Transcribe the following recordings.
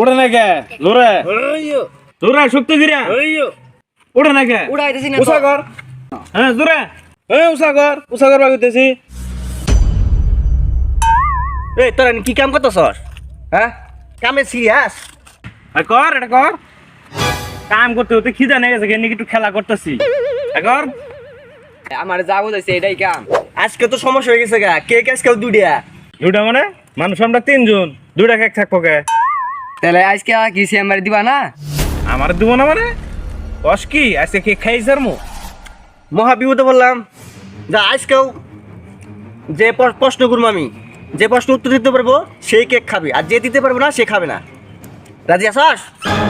উড়ে না কে? জোরে জোরে শক্তি গিরা উড়ে না কে? উড়াইতেছি না কর হ্যাঁ জোরে হ্যাঁ কর বাগুতেছি এই তোরা কি কাম করতেছস? হ্যাঁ? কামে সিরিয়াস আর কর এটা কর। কাম করতে হতে খিদা নেই গেছে একটু খেলা করতেছি। আর কর। আমার যা বুঝাইছে এটাই কাম। আজকে তো সমস্যা হয়ে গেছে গা। কেক আজকে দুডিয়া দুটা মানে? মানুষ আমরা তিনজন। দুটা কেক থাকব কে? তাহলে আজকে কি চেম্বারে দিবা না? আমার দিব না মানে? কস কি আজকে কেক খাইছার মু মহা বিপদে বললাম যা আজকেও যে প্রশ্ন করব আমি যে প্রশ্ন উত্তর দিতে পারব সেই কেক খাবে। আর যে দিতে পারব না সে খাবে না। রাজি আসাস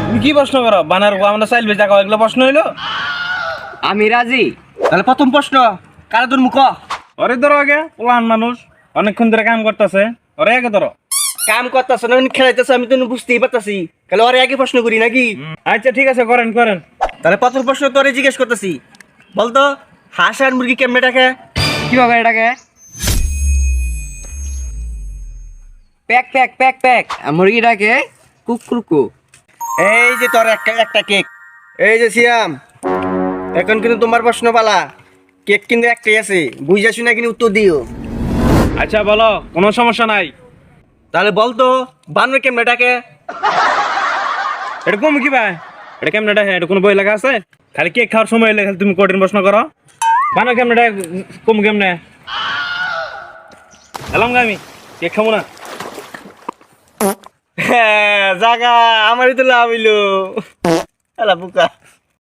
তুমি কি প্রশ্ন করো? বানার আমরা চাইল বেচা খাওয়া এগুলো প্রশ্ন হইল? আমি রাজি। তাহলে প্রথম প্রশ্ন কারা তোর মুখ ওরে ধরো আগে ওলান মানুষ অনেকক্ষণ ধরে কাম করতেছে। ওরে আগে ধরো। কাম করতেছ না খেলাইতেছ আমি তো বুঝতেই পারতাছি। তাহলে ওরে আগে প্রশ্ন করি নাকি? আচ্ছা ঠিক আছে করেন করেন। তাহলে প্রথম প্রশ্ন তোরে জিজ্ঞেস করতেছি। বলতো হাঁস আর মুরগি কেমনে ডাকে? কীভাবে এটাকে প্যাক প্যাক প্যাক প্যাক। আর মুরগিটাকে কুকুরকু। এই যে তোর একটা একটা কেক। এই যে সিয়াম এখন কিন্তু তোমার প্রশ্ন পালা কেক কিন্তু একটাই আছে বুঝা শুনে কিন্তু উত্তর দিও। আচ্ছা বলো কোনো সমস্যা নাই। তাহলে বলতো বানর কেমনে ডাকে? এটা কম কি ভাই? এটা কেমন এটা এটা কোনো বই লেখা আছে? খালি কেক খাওয়ার সময় এলে খালি তুমি কঠিন প্রশ্ন করো। বানো কেমন কম কেমনে? এলাম গা আমি কেক খাব না। হ্যাঁ জাগা আমারই তো লাভ হইল। এলা বুকা।